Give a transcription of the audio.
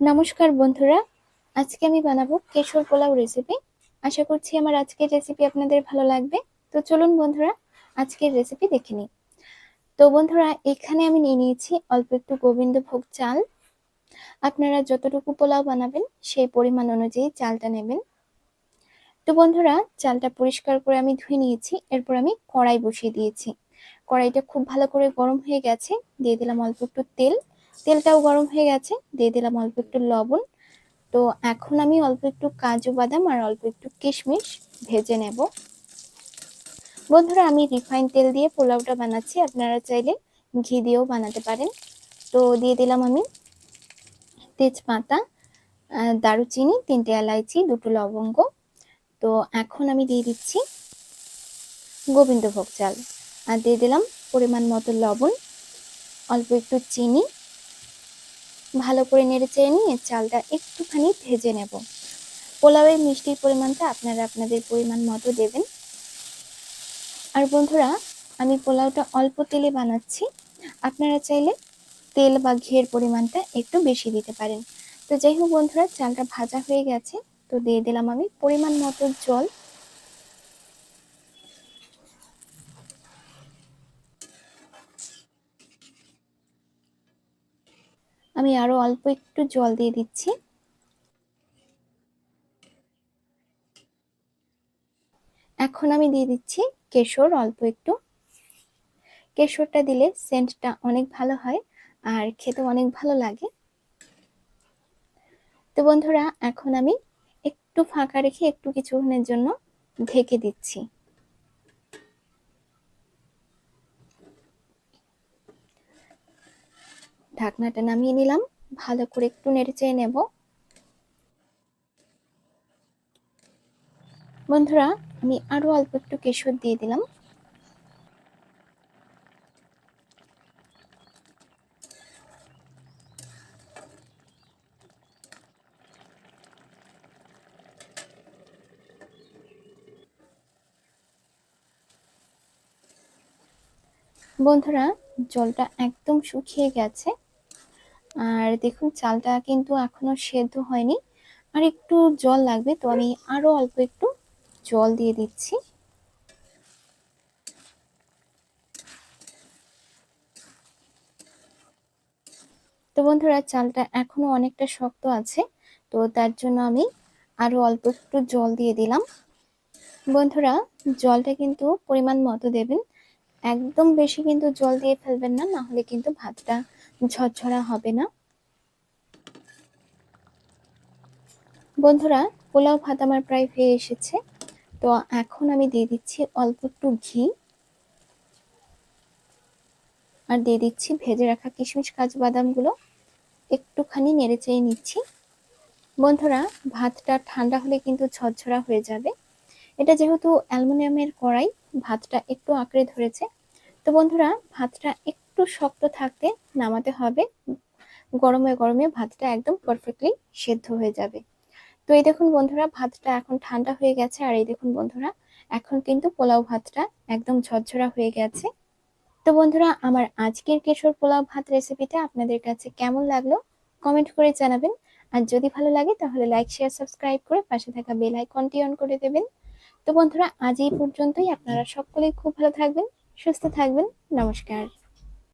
নমস্কার বন্ধুরা, আজকে আমি বানাবো কেশর পোলাও রেসিপি আশা করছি আমার আজকের রেসিপি আপনাদের ভালো লাগবে। তো চলুন বন্ধুরা, আজকের রেসিপি দেখে নিই। তো বন্ধুরা, এখানে আমি নিয়ে নিয়েছি অল্প একটু গোবিন্দভোগ চাল। আপনারা যতটুকু পোলাও বানাবেন, সেই পরিমাণ অনুযায়ী চালটা নেবেন। তো বন্ধুরা, চালটা পরিষ্কার করে আমি ধুয়ে নিয়েছি, এরপর আমি কড়াই বসিয়ে দিয়েছি। কড়াইটা খুব ভালো করে গরম হয়ে গেছে, দিয়ে দিলাম অল্প একটু তেল। তেলটাও গরম হয়ে গেছে, দিয়ে দিলাম অল্প একটু লবণ। তো এখন আমি অল্প একটু কাজু বাদাম আর অল্প একটু কিশমিশ ভেজে নেব। বন্ধুরা, আমি রিফাইন তেল দিয়ে পোলাওটা বানাচ্ছি, আপনারা চাইলে ঘি দিয়েও বানাতে পারেন। তো দিয়ে দিলাম আমি তেজপাতা দারুচিনি, তিনটে এলাইচি, দুটো লবঙ্গ। তো এখন আমি দিয়ে দিচ্ছি গোবিন্দভোগ চাল। আর দিয়ে দিলাম পরিমাণ মতো লবণ, অল্প একটু চিনি ভালো করে নেড়ে চেড়ে নিয়ে চালটা একটুখানি ভেজে নেব। পোলাওয়ের মিষ্টির পরিমাণটা আপনারা আপনাদের পরিমাণ মতো দেবেন। আর বন্ধুরা, আমি পোলাওটা অল্প তেলে বানাচ্ছি। আপনারা চাইলে তেল বা ঘিয়ের পরিমাণটা একটু বেশি দিতে পারেন। তো যাই হোক বন্ধুরা, চালটা ভাজা হয়ে গেছে। তো দিয়ে দিলাম আমি পরিমাণ মতো জল। আমি আরও অল্প একটু জল দিয়ে দিচ্ছি। এখন আমি দিয়ে দিচ্ছি কেশর অল্প একটু। কেশরটা দিলে সেন্টটা অনেক ভালো হয় আর খেতে অনেক ভালো লাগে। তো বন্ধুরা, এখন আমি একটু ফাঁকা রেখে একটু কিছুক্ষণের জন্য ঢেকে দিচ্ছি। ঢাকনাটা নামিয়ে নিলাম। ভালো করে একটু নেড়ে চেয়ে নেব। বন্ধুরা, আমি আরও অল্প একটু কেশর দিয়ে দিলাম। বন্ধুরা, জলটা একদম শুকিয়ে গেছে। আর দেখুন, চালটা কিন্তু এখনও সেদ্ধ হয়নি। আর একটু জল লাগবে, তো আমি আরও অল্প একটু জল দিয়ে দিচ্ছি। তো বন্ধুরা, চালটা এখনও অনেকটা শক্ত আছে, তো তার জন্য আমি আরও অল্প একটু জল দিয়ে দিলাম। বন্ধুরা, জলটা কিন্তু পরিমাণ মতো দেবেন একদম বেশি কিন্তু জল দিয়ে ফেলবেন না না হলে কিন্তু ভাতটা ঝরঝরা হবে না। বন্ধুরা, পোলাও ভাত আমার প্রায় হয়ে এসেছে। তো এখন আমি দিয়ে দিচ্ছি অল্প একটু ঘি। আর দিয়ে দিচ্ছি ভেজে রাখা কিশমিশ, কাজু বাদামগুলো। একটুখানি নেড়ে চেয়ে নিচ্ছি। বন্ধুরা, ভাতটা ঠান্ডা হলে কিন্তু ঝরঝরা হয়ে যাবে। এটা যেহেতু অ্যালুমিনিয়ামের কড়াই ভাতটা একটু আঁকড়ে ধরেছে। তো বন্ধুরা, ভাতটা একটু শক্ত থাকতে নামাতে হবে। গরমে গরমে ভাতটা একদম পারফেক্টলি সেদ্ধ হয়ে যাবে। তো এই দেখুন বন্ধুরা, ভাতটা এখন ঠান্ডা হয়ে গেছে। আর এই দেখুন বন্ধুরা, এখন কিন্তু পোলাও ভাতটা একদম ঝরঝরা হয়ে গেছে। তো বন্ধুরা, আমার আজকের কেশর পোলাও ভাত রেসিপিটা আপনাদের কাছে কেমন লাগল কমেন্ট করে জানাবেন। আর যদি ভালো লাগে, তাহলে লাইক শেয়ার সাবস্ক্রাইব করে পাশে থাকা বেল আইকনটি অন করে দেবেন। তো বন্ধুরা আজ এই পর্যন্তই। আপনারা সকলেই খুব ভালো থাকবেন সুস্থ থাকবেন। নমস্কার।